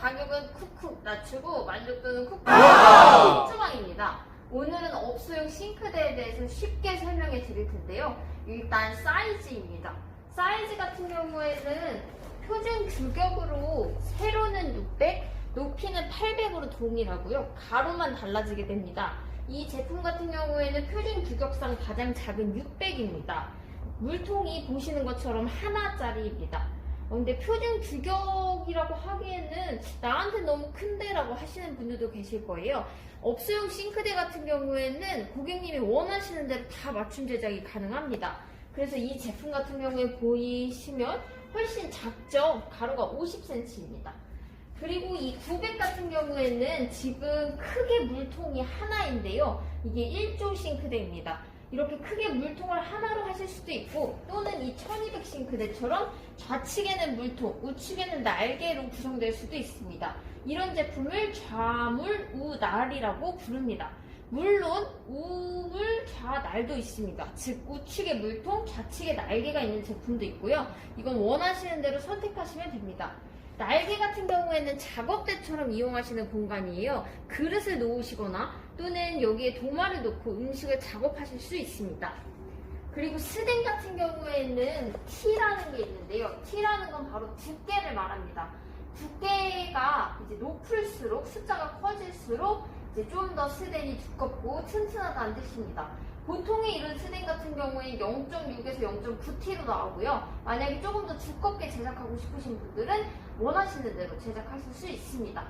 가격은 쿡쿡 낮추고 만족도는 쿡쿡 주방입니다. 오늘은 업소용 싱크대에 대해서 쉽게 설명해 드릴 텐데요. 일단 사이즈입니다. 사이즈 같은 경우에는 표준 규격으로 세로는 600, 높이는 800으로 동일하고요. 가로만 달라지게 됩니다. 이 제품 같은 경우에는 표준 규격상 가장 작은 600입니다. 물통이 보시는 것처럼 하나짜리입니다. 어, 근데 표준 규격 이라고 하기에는 나한테 너무 큰데라고 하시는 분들도 계실 거예요. 업소용 싱크대 같은 경우에는 고객님이 원하시는 대로 다 맞춤 제작이 가능합니다. 그래서 이 제품 같은 경우에 보이시면 훨씬 작죠? 가로가 50cm입니다. 그리고 이 900 같은 경우에는 지금 크게 물통이 하나인데요. 이게 1조 싱크대입니다. 이렇게 크게 물통을 하나로 하실 수도 있고 또는 이 1200 싱크대처럼 좌측에는 물통, 우측에는 날개로 구성될 수도 있습니다. 이런 제품을 좌물 우날이라고 부릅니다. 물론 우물 좌날도 있습니다. 즉 우측에 물통, 좌측에 날개가 있는 제품도 있고요. 이건 원하시는 대로 선택하시면 됩니다. 날개 같은 경우에는 작업대처럼 이용하시는 공간이에요. 그릇을 놓으시거나 또는 여기에 도마를 놓고 음식을 작업하실 수 있습니다. 그리고 스댕 같은 경우에는 T라는 게 있는데요. T라는 건 바로 두께를 말합니다. 두께가 이제 높을수록 숫자가 커질수록 이제 좀 더 스댕이 두껍고 튼튼하다는 뜻입니다. 보통의 이런 스댕 같은 경우에 0.6에서 0.9T로 나오고요. 만약에 조금 더 두껍게 제작하고 싶으신 분들은 원하시는 대로 제작하실 수 있습니다.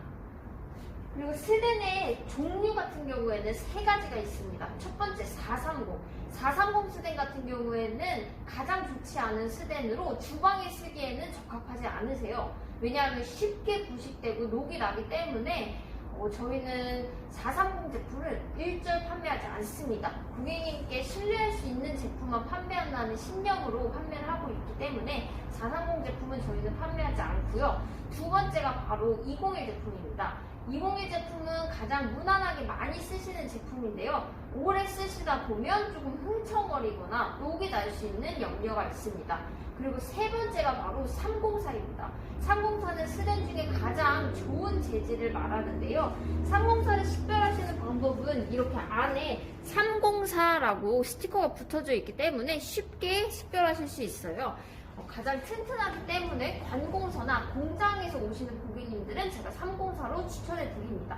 그리고 스덴의 종류 같은 경우에는 세 가지가 있습니다. 첫 번째 430. 430 스덴 같은 경우에는 가장 좋지 않은 스덴으로 주방에 쓰기에는 적합하지 않으세요. 왜냐하면 쉽게 부식되고 녹이 나기 때문에 어, 저희는 430 제품을 일절 판매하지 않습니다. 고객님께 신뢰할 수 있는 제품만 판매한다는 신념으로 판매를 하고 있기 때문에 430 제품은 저희는 판매하지 않고요. 두 번째가 바로 201 제품입니다. 201 제품은 가장 무난하게 많이 쓰시는 제품인데요. 오래 쓰시다 보면 조금 흥청거리거나 녹이 날 수 있는 염려가 있습니다. 그리고 세 번째가 바로 304입니다. 304는 스덴 중에 가장 좋은 재질을 말하는데요. 304를 식별하시는 방법은 이렇게 안에 304라고 스티커가 붙어져 있기 때문에 쉽게 식별하실 수 있어요. 어, 가장 튼튼하기 때문에 관공서나 공장에서 오시는 고객님들은 제가 304로 추천해 드립니다.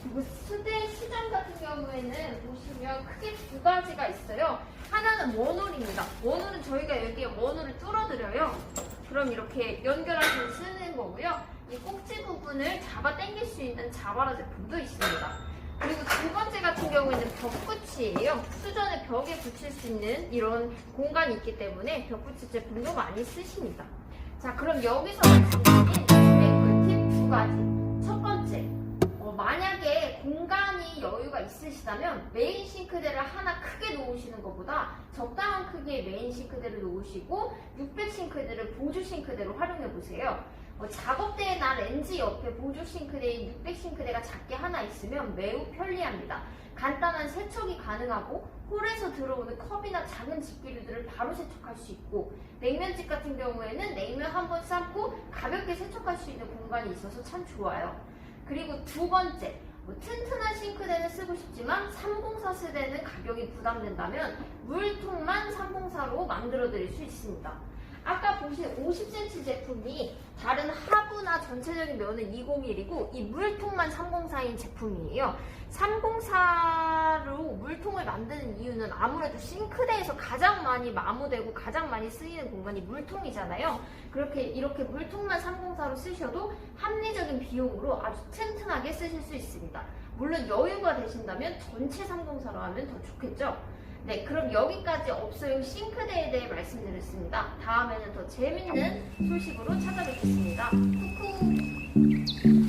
그리고 수대 수전 같은 경우에는 보시면 크게 두 가지가 있어요. 하나는 원홀입니다. 원홀은 저희가 여기에 원홀을 뚫어드려요. 그럼 이렇게 연결하시면 쓰는 거고요. 이 꼭지 부분을 잡아 당길 수 있는 자바라 제품도 있습니다. 그리고 두 번째 같은 경우에는 벽 붙이에요. 수전의 벽에 붙일 수 있는 이런 공간이 있기 때문에 벽붙이 제품도 많이 쓰십니다. 자, 그럼 여기서 말씀드린 꿀팁 두 가지. 첫 번째, 어, 만약에 공간이 여유가 있으시다면 메인 싱크대를 하나 크게 놓으시는 것보다 적당한 크기의 메인 싱크대를 놓으시고 600 싱크대를 보조 싱크대로 활용해 보세요. 어, 작업대나 렌즈 옆에 보조 싱크대인 600 싱크대가 작게 하나 있으면 매우 편리합니다. 간단한 세척이 가능하고 홀에서 들어오는 컵이나 작은 집기류들을 바로 세척할 수 있고 냉면집 같은 경우에는 냉면 한 번 삶고 가볍게 세척할 수 있는 공간이 있어서 참 좋아요. 그리고 두 번째, 뭐 튼튼한 싱크대는 쓰고 싶지만 304 세대는 가격이 부담된다면 물통만 304로 만들어 드릴 수 있습니다. 아까 보신 50cm 제품이 다른 하부나 전체적인 면은 201이고 이 물통만 304인 제품이에요. 304로 물통을 만드는 이유는 아무래도 싱크대에서 가장 많이 마모되고 가장 많이 쓰이는 공간이 물통이잖아요. 그렇게 이렇게 물통만 304로 쓰셔도 합리적인 비용으로 아주 튼튼하게 쓰실 수 있습니다. 물론 여유가 되신다면 전체 304로 하면 더 좋겠죠. 네, 그럼 여기까지 업소용 싱크대에 대해 말씀드렸습니다. 다음에는 더 재밌는 소식으로 찾아뵙겠습니다. 쿠쿠!